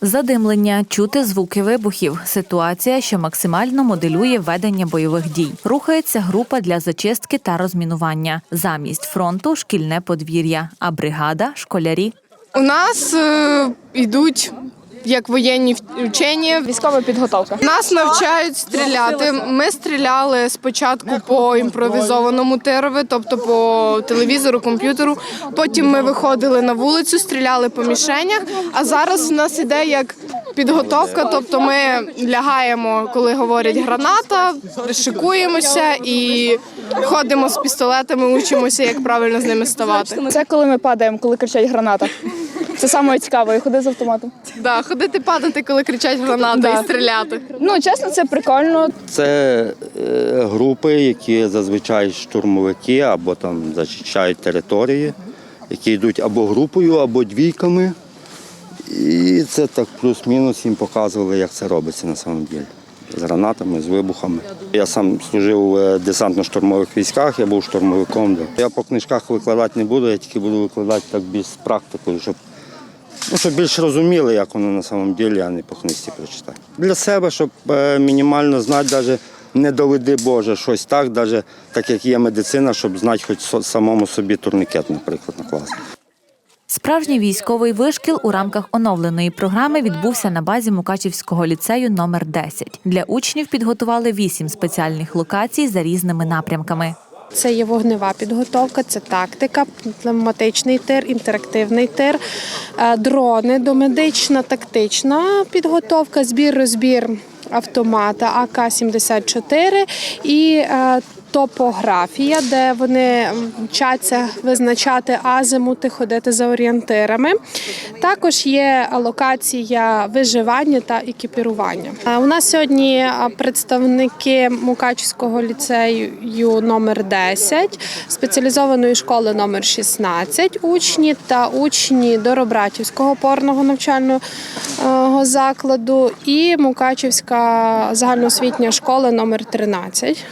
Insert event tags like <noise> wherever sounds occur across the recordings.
Задимлення, чути звуки вибухів. Ситуація, що максимально моделює ведення бойових дій. Рухається група для зачистки та розмінування. Замість фронту шкільне подвір'я, а бригада школярі. У нас е, йдуть як воєнні вчені. Військова підготовка. Нас навчають стріляти. Ми стріляли спочатку по імпровізованому терові, тобто по телевізору, комп'ютеру. Потім ми виходили на вулицю, стріляли по мішенях. А зараз у нас іде як підготовка, тобто ми лягаємо, коли говорять граната, шикуємося і ходимо з пістолетами, учимося, як правильно з ними ставати. Це коли ми падаємо, коли кричать граната. Це саме цікаве, ходи з автоматом. Да, ходити падати, коли кричать граната і стріляти. Ну, чесно, це прикольно. Це е, групи, які зазвичай штурмовики або там зачищають території, які йдуть або групою, або двійками. І це так плюс-мінус їм показували, як це робиться на самом деле. З гранатами, з вибухами. Я сам служив у е, десантно-штурмових військах, я був штурмовиком. Я по книжках викладати не буду, я тільки буду викладати так більш з практикою, щоб, ну, щоб більш розуміли, як воно на самом деле, а не по книжці прочитати. Для себе, щоб е, мінімально знати, навіть не доведи Боже, щось так, навіть так як є медицина, щоб знати хоч самому собі турнікет, наприклад, накласти. Справжній військовий вишкіл у рамках оновленої програми відбувся на базі Мукачівського ліцею номер 10. Для учнів підготували вісім спеціальних локацій за різними напрямками. Це є вогнева підготовка, це тактика, пневматичний тир, інтерактивний тир, е, дрони, домедична, тактична підготовка, збір, розбір автомата АК-74 і е, топографія, де вони вчаться визначати азимути, ходити за орієнтирами. Також є локація виживання та екіпірування. У нас сьогодні представники Мукачівського ліцею номер 10, спеціалізованої школи номер 16 учні та учні Доробратівського опорного навчального е, закладу і Мукачівська загальноосвітня школа номер 13.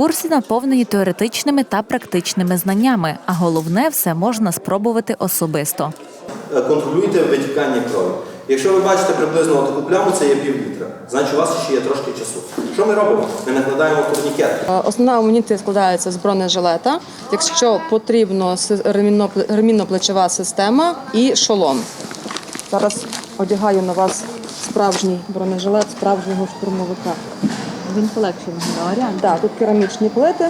Курси наповнені теоретичними та практичними знаннями, а головне все можна спробувати особисто. Е, контролюйте витікання крові. Якщо ви бачите приблизно таку пляму, це є пів літра. Значить, у вас ще є трошки часу. Що ми робимо? Ми накладаємо турнікет. Е, Основна амуніція складається з бронежилета. Якщо потрібно, ремінно- ремінно-плечова система і шолом. Зараз одягаю на вас справжній бронежилет справжнього штурмовика. Він полегший варіант. Так, тут керамічні плити.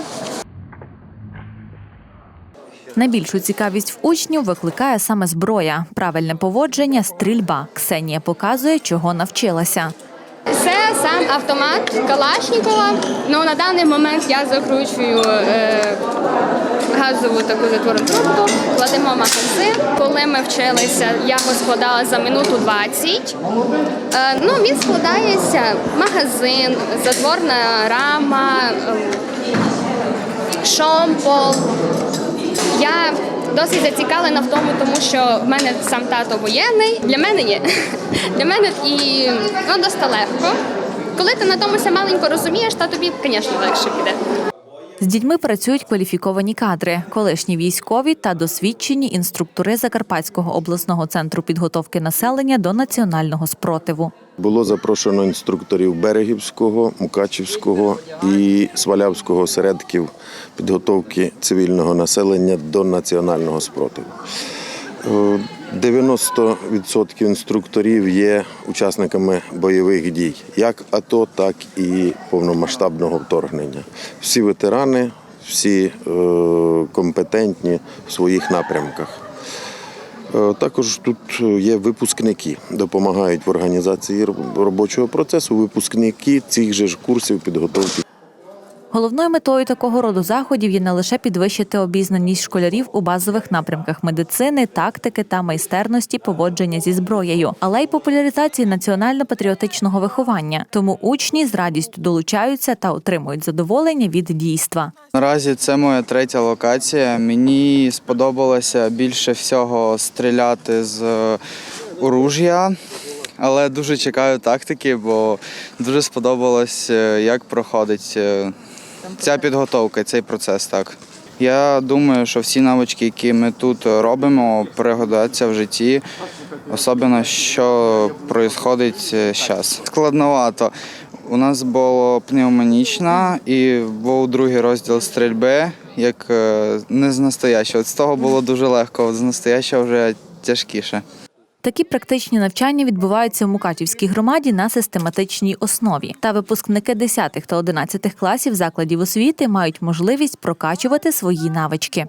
Найбільшу цікавість в учнів викликає саме зброя, правильне поводження, стрільба. Ксенія показує, чого навчилася. Це сам автомат Калашнікова. Ну на даний момент я закручую е, газову таку затворну трубку, кладемо магазин. Коли ми вчилися, я його складала за минуту 20. Е, ну, він складається магазин, затворна рама, шомпол. Я досить зацікавлена в тому, тому що в мене сам тато воєнний. Для мене є. <laughs> Для мене і ну, досить легко. Коли ти на тому все маленько розумієш, то тобі, звісно, легше піде. З дітьми працюють кваліфіковані кадри, колишні військові та досвідчені інструктори Закарпатського обласного центру підготовки населення до національного спротиву. Було запрошено інструкторів Берегівського, Мукачівського і Свалявського осередків підготовки цивільного населення до національного спротиву. Е, 90% інструкторів є учасниками бойових дій, як АТО, так і повномасштабного вторгнення. Всі ветерани, всі е, компетентні в своїх напрямках. Е, Також тут є випускники, допомагають в організації робочого процесу. Випускники цих же ж курсів підготовки. Головною метою такого роду заходів є не лише підвищити обізнаність школярів у базових напрямках медицини, тактики та майстерності поводження зі зброєю, але й популяризації національно-патріотичного виховання. Тому учні з радістю долучаються та отримують задоволення від дійства. Наразі це моя третя локація. Мені сподобалося більше всього стріляти з оружя. але дуже чекаю тактики, бо дуже сподобалось, е, як проходить е, ця підготовка, цей процес. Так. Я думаю, що всі навички, які ми тут робимо, пригодяться в житті, особливо що відбувається зараз. Складновато. У нас було пневмонічна і був другий розділ стрільби, як е, не з настоящого. З того було дуже легко, з настоящого вже тяжкіше. Такі практичні навчання відбуваються в Мукачівській громаді на систематичній основі. Та випускники 10 та 11 класів закладів освіти мають можливість прокачувати свої навички.